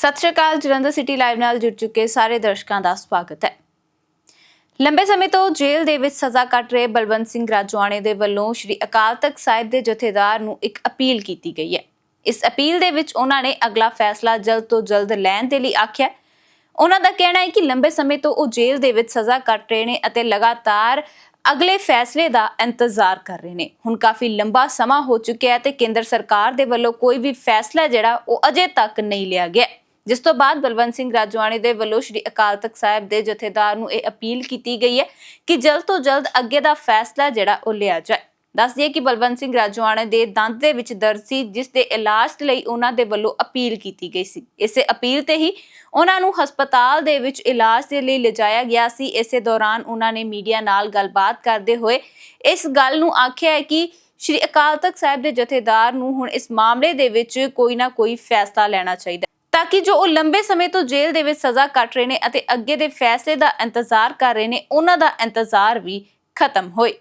ਸਤਿ ਸ਼੍ਰੀ ਅਕਾਲ, Jalandhar city live ਨਾਲ ਜੁੜ ਚੁੱਕੇ ਸਾਰੇ ਦਰਸ਼ਕਾਂ ਦਾ ਸਵਾਗਤ ਹੈ। ਲੰਬੇ ਸਮੇਂ ਤੋਂ ਜੇਲ੍ਹ ਦੇ ਵਿੱਚ ਸਜ਼ਾ ਕੱਟ ਰਹੇ ਬਲਵੰਤ ਸਿੰਘ ਰਾਜਵਾਣੇ ਦੇ ਵੱਲੋਂ ਸ਼੍ਰੀ ਅਕਾਲ ਤਖਤ ਸਾਹਿਬ ਦੇ ਜਥੇਦਾਰ ਨੂੰ ਇੱਕ ਅਪੀਲ ਕੀਤੀ ਗਈ ਹੈ। ਇਸ ਅਪੀਲ ਦੇ ਵਿੱਚ ਉਹਨਾਂ ਨੇ ਅਗਲਾ ਫੈਸਲਾ ਜਲਦ ਤੋਂ ਜਲਦ ਲੈਣ ਦੇ ਲਈ ਆਖਿਆ ਉਹਨਾਂ ਦਾ ਕਹਿਣਾ ਹੈ ਕਿ ਲੰਬੇ ਸਮੇਂ ਤੋਂ ਉਹ ਜੇਲ੍ਹ ਦੇ ਵਿੱਚ ਸਜ਼ਾ ਕੱਟ ਰਹੇ ਨੇ ਅਤੇ ਲਗਾਤਾਰ ਅਗਲੇ ਫੈਸਲੇ ਦਾ ਇੰਤਜ਼ਾਰ ਕਰ ਰਹੇ ਨੇ। ਹੁਣ ਕਾਫੀ ਲੰਬਾ ਸਮਾਂ ਹੋ ਚੁੱਕਿਆ ਹੈ ਤੇ ਕੇਂਦਰ ਸਰਕਾਰ ਦੇ ਵੱਲੋਂ ਕੋਈ ਵੀ ਫੈਸਲਾ ਜਿਹੜਾ ਉਹ ਅਜੇ ਤੱਕ ਨਹੀਂ ਲਿਆ ਗਿਆ ਜਿਸ ਤੋਂ ਬਾਅਦ ਬਲਵੰਤ ਸਿੰਘ ਰਾਜਵਾਣੀ ਦੇ ਵੱਲੋਂ ਸ਼੍ਰੀ ਅਕਾਲ ਤਖਤ ਸਾਹਿਬ ਦੇ ਜਥੇਦਾਰ ਨੂੰ ਇਹ ਅਪੀਲ ਕੀਤੀ ਗਈ ਹੈ ਕਿ ਜਲਦ ਤੋਂ ਜਲਦ ਅੱਗੇ ਦਾ ਫੈਸਲਾ ਜਿਹੜਾ ਉਹ ਲਿਆ ਜਾਏ। ਦੱਸ ਦਈਏ ਕਿ ਬਲਵੰਤ ਸਿੰਘ ਰਾਜਵਾਨੇ ਦੇ ਦੰਦ ਦੇ ਵਿੱਚ ਦਰਦ ਸੀ, ਜਿਸ ਦੇ ਇਲਾਜ ਲਈ ਉਹਨਾਂ ਦੇ ਵੱਲੋਂ ਅਪੀਲ ਕੀਤੀ ਗਈ ਸੀ। ਇਸੇ ਅਪੀਲ ਤੇ ਹੀ ਉਹਨਾਂ ਨੂੰ ਹਸਪਤਾਲ ਦੇ ਵਿੱਚ ਇਲਾਜ ਦੇ ਲਈ ਲਿਜਾਇਆ ਗਿਆ ਸੀ। ਇਸੇ ਦੌਰਾਨ ਉਹਨਾਂ ਨੇ ਮੀਡੀਆ ਨਾਲ ਗੱਲਬਾਤ ਕਰਦੇ ਹੋਏ ਇਸ ਗੱਲ ਨੂੰ ਆਖਿਆ ਹੈ ਕਿ ਸ਼੍ਰੀ ਅਕਾਲ ਤਖਤ ਸਾਹਿਬ ਦੇ ਜਥੇਦਾਰ ਨੂੰ ਹੁਣ ਇਸ ਮਾਮਲੇ ਦੇ ਵਿੱਚ ਕੋਈ ਨਾ ਕੋਈ ਫੈਸਲਾ ਲੈਣਾ ਚਾਹੀਦਾ ਤਾਂ ਕਿ ਜੋ ਉਹ ਲੰਬੇ ਸਮੇਂ ਤੋਂ ਜੇਲ੍ਹ ਦੇ ਵਿੱਚ ਸਜ਼ਾ ਕੱਟ ਰਹੇ ਨੇ ਅਤੇ ਅੱਗੇ ਦੇ ਫੈਸਲੇ ਦਾ ਇੰਤਜ਼ਾਰ ਕਰ ਰਹੇ ਨੇ, ਉਹਨਾਂ ਦਾ ਇੰਤਜ਼ਾਰ ਵੀ ਖਤਮ ਹੋਏ।